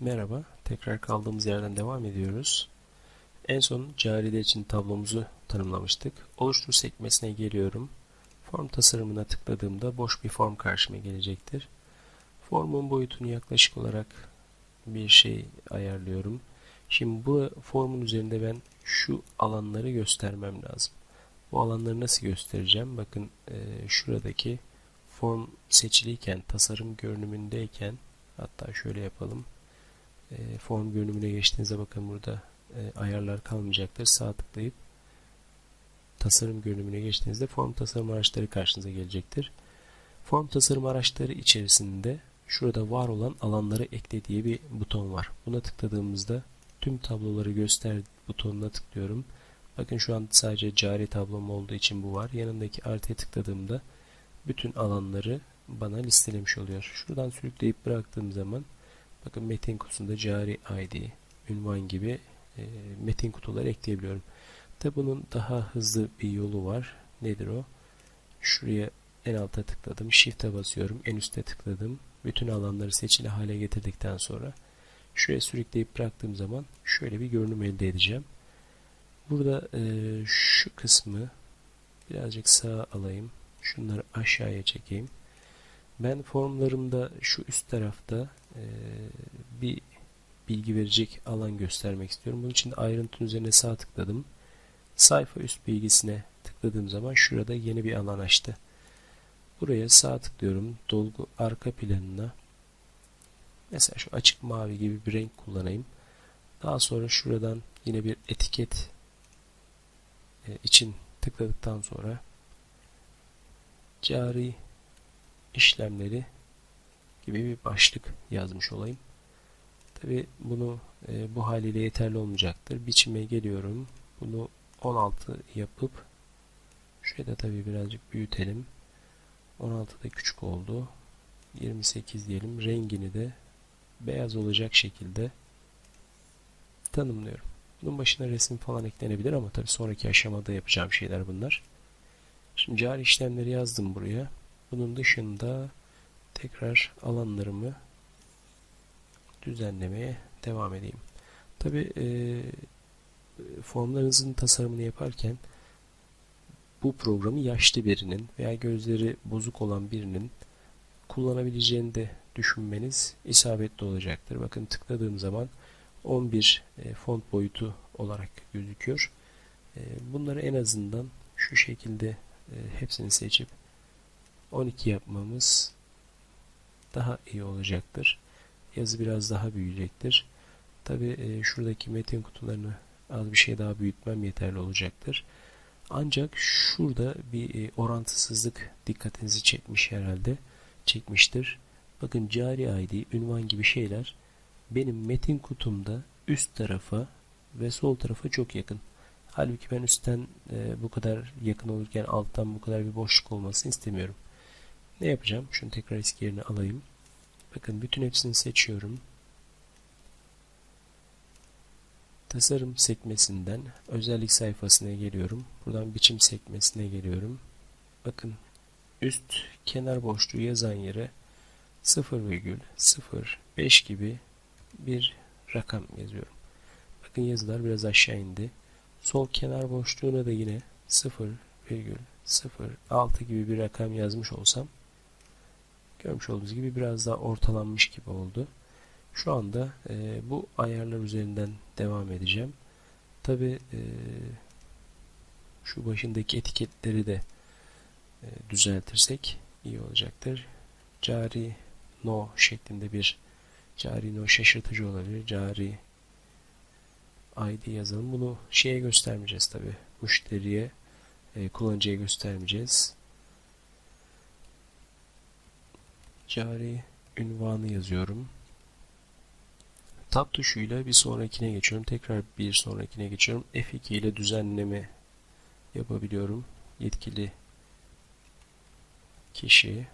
Merhaba, tekrar kaldığımız yerden devam ediyoruz. En son cariler için tablomuzu tanımlamıştık. Oluştur sekmesine geliyorum. Form tasarımına tıkladığımda boş bir form karşıma gelecektir. Formun boyutunu yaklaşık olarak bir şey ayarlıyorum. Şimdi bu formun üzerinde ben şu alanları göstermem lazım. Bu alanları nasıl göstereceğim? Bakın e, şuradaki form seçiliyken, tasarım görünümündeyken hatta şöyle yapalım. E, form görünümüne geçtiğinizde bakın burada e, ayarlar kalmayacaktır. Sağ tıklayıp tasarım görünümüne geçtiğinizde form tasarım araçları karşınıza gelecektir. Form tasarım araçları içerisinde şurada var olan alanları ekle diye bir buton var. Buna tıkladığımızda tüm tabloları göster butonuna tıklıyorum. Bakın şu an sadece cari tablom olduğu için bu var. Yanındaki artıya tıkladığımda bütün alanları bana listelemiş oluyor. Şuradan sürükleyip bıraktığım zaman bakın metin kutusunda cari ID, ünvan gibi e, metin kutuları ekleyebiliyorum. Tabi bunun daha hızlı bir yolu var. Nedir o? Şuraya en alta tıkladım. Shift'e basıyorum. En üstte tıkladım. Bütün alanları seçili hale getirdikten sonra şuraya sürükleyip bıraktığım zaman şöyle bir görünüm elde edeceğim. Burada e, şu kısmı birazcık sağa alayım. Şunları aşağıya çekeyim. Ben formlarımda şu üst tarafta e, bir bilgi verecek alan göstermek istiyorum. Bunun için ayrıntının üzerine sağ tıkladım. Sayfa üst bilgisine tıkladığım zaman şurada yeni bir alan açtı. Buraya sağ tıklıyorum. Dolgu arka planına mesela şu açık mavi gibi bir renk kullanayım. Daha sonra şuradan yine bir etiket e, için tıkladıktan sonra cari işlemleri gibi bir başlık yazmış olayım. Tabi bunu e, bu haliyle yeterli olmayacaktır. Biçime geliyorum. Bunu 16 yapıp şuraya da tabi birazcık büyütelim. 16 da küçük oldu. 28 diyelim. Rengini de beyaz olacak şekilde tanımlıyorum. Bunun başına resim falan eklenebilir ama tabi sonraki aşamada yapacağım şeyler bunlar. Şimdi cari işlemleri yazdım buraya. Bunun dışında tekrar alanlarımı düzenlemeye devam edeyim. Tabi e, formlarınızın tasarımını yaparken bu programı yaşlı birinin veya gözleri bozuk olan birinin kullanabileceğini de düşünmeniz isabetli olacaktır. Bakın tıkladığım zaman 11 e, font boyutu olarak gözüküyor. E, bunları en azından şu şekilde e, hepsini seçip 12 yapmamız daha iyi olacaktır. Yazı biraz daha büyüyecektir. Tabi e, şuradaki metin kutularını az bir şey daha büyütmem yeterli olacaktır. Ancak şurada bir e, orantısızlık dikkatinizi çekmiş herhalde. Çekmiştir. Bakın cari ID, ünvan gibi şeyler benim metin kutumda üst tarafa ve sol tarafa çok yakın. Halbuki ben üstten e, bu kadar yakın olurken alttan bu kadar bir boşluk olmasını istemiyorum. Ne yapacağım? Şunu tekrar eski yerine alayım. Bakın bütün hepsini seçiyorum. Tasarım sekmesinden özellik sayfasına geliyorum. Buradan biçim sekmesine geliyorum. Bakın üst kenar boşluğu yazan yere 0,05 gibi bir rakam yazıyorum. Bakın yazılar biraz aşağı indi. Sol kenar boşluğuna da yine 0,06 gibi bir rakam yazmış olsam görmüş olduğunuz gibi biraz daha ortalanmış gibi oldu. Şu anda e, bu ayarlar üzerinden devam edeceğim. Tabi e, şu başındaki etiketleri de e, düzeltirsek iyi olacaktır. Cari no şeklinde bir cari no şaşırtıcı olabilir. Cari ID yazalım. Bunu şeye göstermeyeceğiz tabi. Müşteriye, e, kullanıcıya göstermeyeceğiz. Cari ünvanı yazıyorum. Tab tuşuyla bir sonrakine geçiyorum. Tekrar bir sonrakine geçiyorum. F2 ile düzenleme yapabiliyorum. Yetkili kişi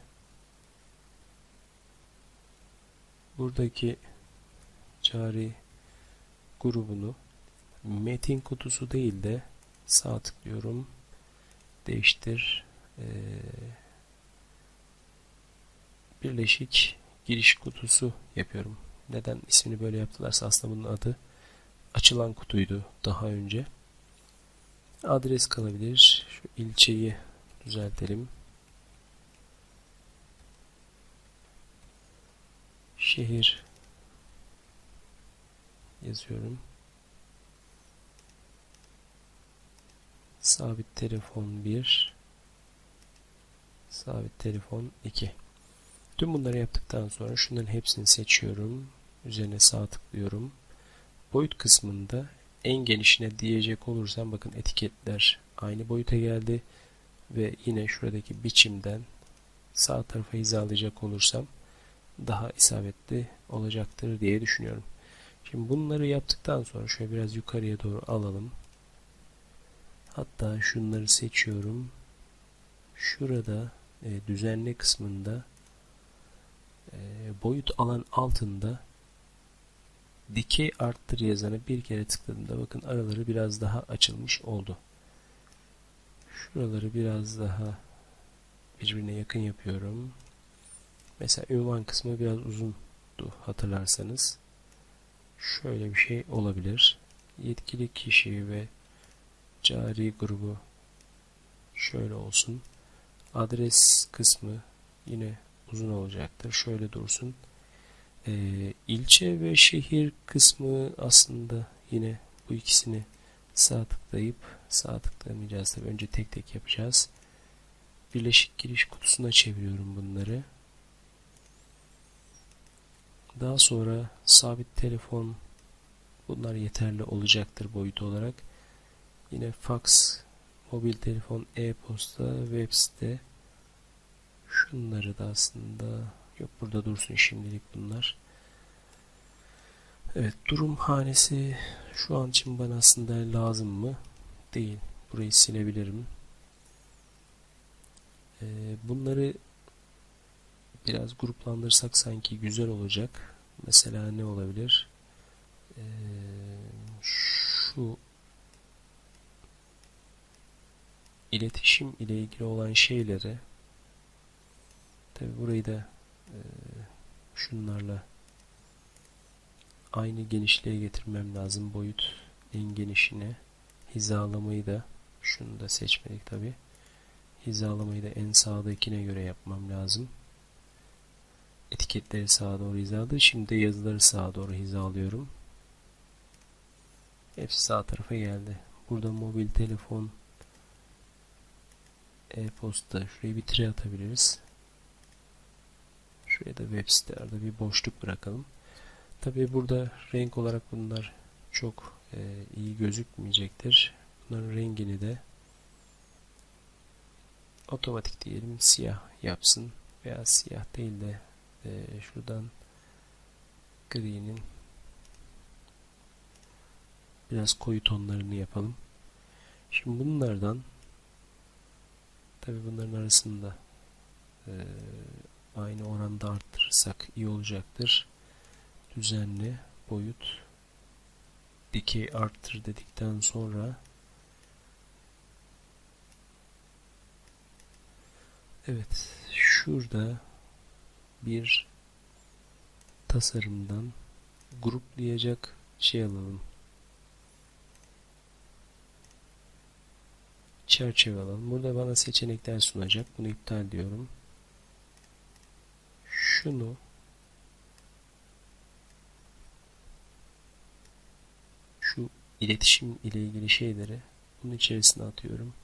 buradaki cari grubunu metin kutusu değil de sağ tıklıyorum. Değiştir. Ee, birleşik giriş kutusu yapıyorum. Neden ismini böyle yaptılarsa aslında bunun adı açılan kutuydu daha önce. Adres kalabilir. Şu ilçeyi düzeltelim. Şehir yazıyorum. Sabit telefon 1 Sabit telefon 2 Tüm bunları yaptıktan sonra şunların hepsini seçiyorum. Üzerine sağ tıklıyorum. Boyut kısmında en genişine diyecek olursam bakın etiketler aynı boyuta geldi ve yine şuradaki biçimden sağ tarafa hizalayacak olursam daha isabetli olacaktır diye düşünüyorum. Şimdi bunları yaptıktan sonra şöyle biraz yukarıya doğru alalım. Hatta şunları seçiyorum. Şurada e, düzenle kısmında boyut alan altında dikey arttır yazanı bir kere tıkladığımda bakın araları biraz daha açılmış oldu. Şuraları biraz daha birbirine yakın yapıyorum. Mesela ünvan kısmı biraz uzundu hatırlarsanız. Şöyle bir şey olabilir. Yetkili kişi ve cari grubu şöyle olsun. Adres kısmı yine uzun olacaktır. Şöyle dursun. E, ilçe ve şehir kısmı aslında yine bu ikisini sağ tıklayıp sağ tıklamayacağız tabi önce tek tek yapacağız. Birleşik giriş kutusuna çeviriyorum bunları. Daha sonra sabit telefon bunlar yeterli olacaktır boyut olarak. Yine fax, mobil telefon, e-posta, web site şunları da aslında yok burada dursun şimdilik bunlar. Evet durum hanesi şu an için bana aslında lazım mı? Değil. Burayı silebilirim. Ee, bunları biraz gruplandırsak sanki güzel olacak. Mesela ne olabilir? Ee, şu iletişim ile ilgili olan şeyleri tabi burayı da e, şunlarla aynı genişliğe getirmem lazım. Boyut en genişine hizalamayı da şunu da seçmedik tabi hizalamayı da en sağdakine göre yapmam lazım. Etiketleri sağa doğru hizaladı. Şimdi yazıları sağa doğru hizalıyorum. Hepsi sağ tarafa geldi. Burada mobil telefon e-posta şuraya bir tire atabiliriz şuraya da web sitelerde bir boşluk bırakalım Tabi burada renk olarak bunlar çok e, iyi gözükmeyecektir. Bunların rengini de otomatik diyelim siyah yapsın veya siyah değil de e, şuradan gri'nin biraz koyu tonlarını yapalım. Şimdi bunlardan tabi bunların arasında e, aynı oranda arttırırsak iyi olacaktır düzenli boyut dikey arttır dedikten sonra Evet şurada bir tasarımdan gruplayacak şey alalım. Çerçeve alalım. Burada bana seçenekler sunacak. Bunu iptal diyorum. Şunu iletişim ile ilgili şeyleri bunun içerisine atıyorum.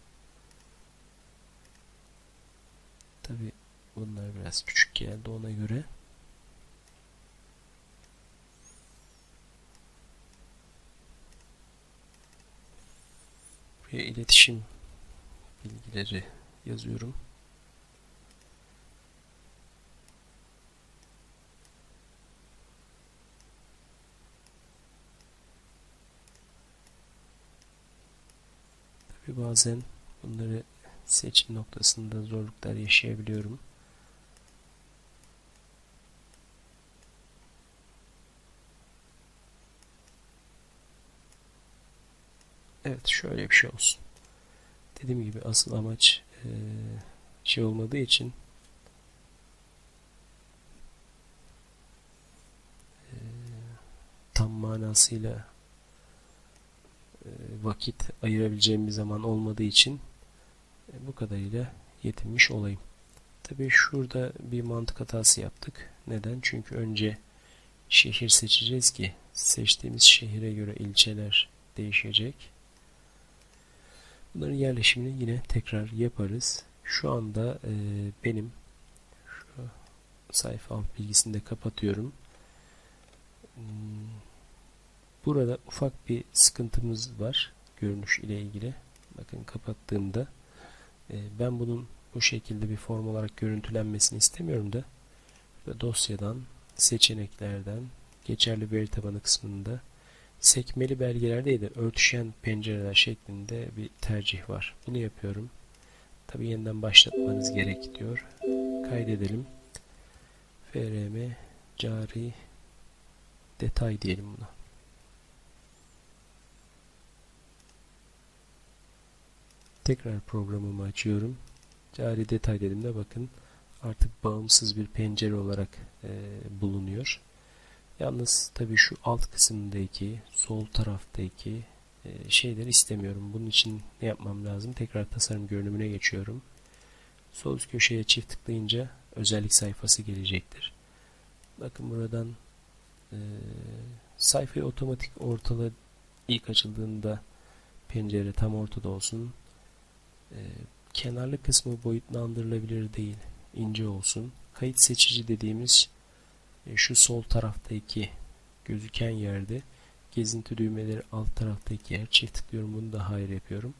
Tabi bunlar biraz küçük geldi ona göre. Buraya iletişim bilgileri yazıyorum. Tabi bazen bunları seçim noktasında zorluklar yaşayabiliyorum. Evet şöyle bir şey olsun. Dediğim gibi asıl amaç e, şey olmadığı için e, tam manasıyla vakit ayırabileceğim bir zaman olmadığı için e, bu kadarıyla yetinmiş olayım. Tabii şurada bir mantık hatası yaptık. Neden? Çünkü önce şehir seçeceğiz ki seçtiğimiz şehire göre ilçeler değişecek. Bunların yerleşimini yine tekrar yaparız. Şu anda e, benim şu sayfa bilgisini de kapatıyorum. Hmm, Burada ufak bir sıkıntımız var görünüş ile ilgili. Bakın kapattığımda e, ben bunun bu şekilde bir form olarak görüntülenmesini istemiyorum da ve dosyadan seçeneklerden geçerli veri tabanı kısmında sekmeli belgeler değil de örtüşen pencereler şeklinde bir tercih var. Bunu yapıyorum. Tabi yeniden başlatmanız gerek diyor. Kaydedelim. frm cari detay diyelim buna. Tekrar programımı açıyorum. Cari detay dediğimde bakın artık bağımsız bir pencere olarak e, bulunuyor. Yalnız tabii şu alt kısımdaki sol taraftaki e, şeyleri istemiyorum. Bunun için ne yapmam lazım? Tekrar tasarım görünümüne geçiyorum. Sol üst köşeye çift tıklayınca özellik sayfası gelecektir. Bakın buradan e, sayfayı otomatik ortala ilk açıldığında pencere tam ortada olsun. E, kenarlı kısmı boyutlandırılabilir değil. ince olsun. Kayıt seçici dediğimiz e, şu sol taraftaki gözüken yerde gezinti düğmeleri alt taraftaki yer çift tıklıyorum bunu da hayır yapıyorum.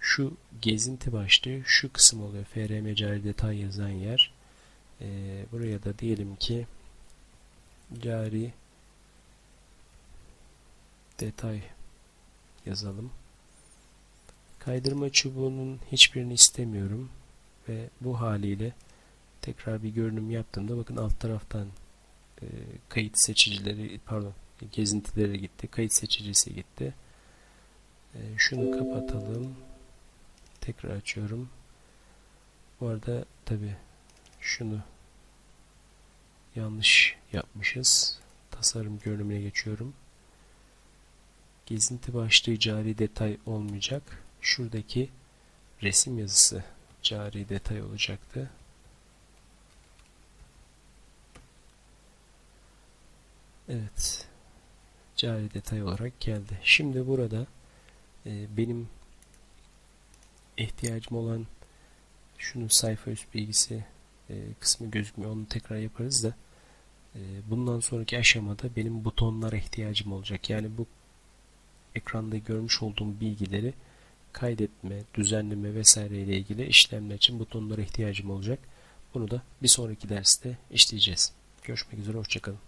Şu gezinti başlığı şu kısım oluyor. FRM cari detay yazan yer. E, buraya da diyelim ki cari detay yazalım. Kaydırma çubuğunun hiçbirini istemiyorum ve bu haliyle tekrar bir görünüm yaptığımda bakın alt taraftan e, kayıt seçicileri pardon gezintileri gitti. Kayıt seçicisi gitti. E, şunu kapatalım. Tekrar açıyorum. Bu arada tabi şunu yanlış yapmışız. Tasarım görünümüne geçiyorum. Gezinti başlığı cari detay olmayacak. Şuradaki resim yazısı cari detay olacaktı. Evet. Cari detay olarak geldi. Şimdi burada e, benim ihtiyacım olan şunun sayfa üst bilgisi e, kısmı gözükmüyor. Onu tekrar yaparız da e, bundan sonraki aşamada benim butonlara ihtiyacım olacak. Yani bu ekranda görmüş olduğum bilgileri kaydetme, düzenleme vesaire ile ilgili işlemler için butonlara ihtiyacım olacak. Bunu da bir sonraki derste işleyeceğiz. Görüşmek üzere, hoşçakalın.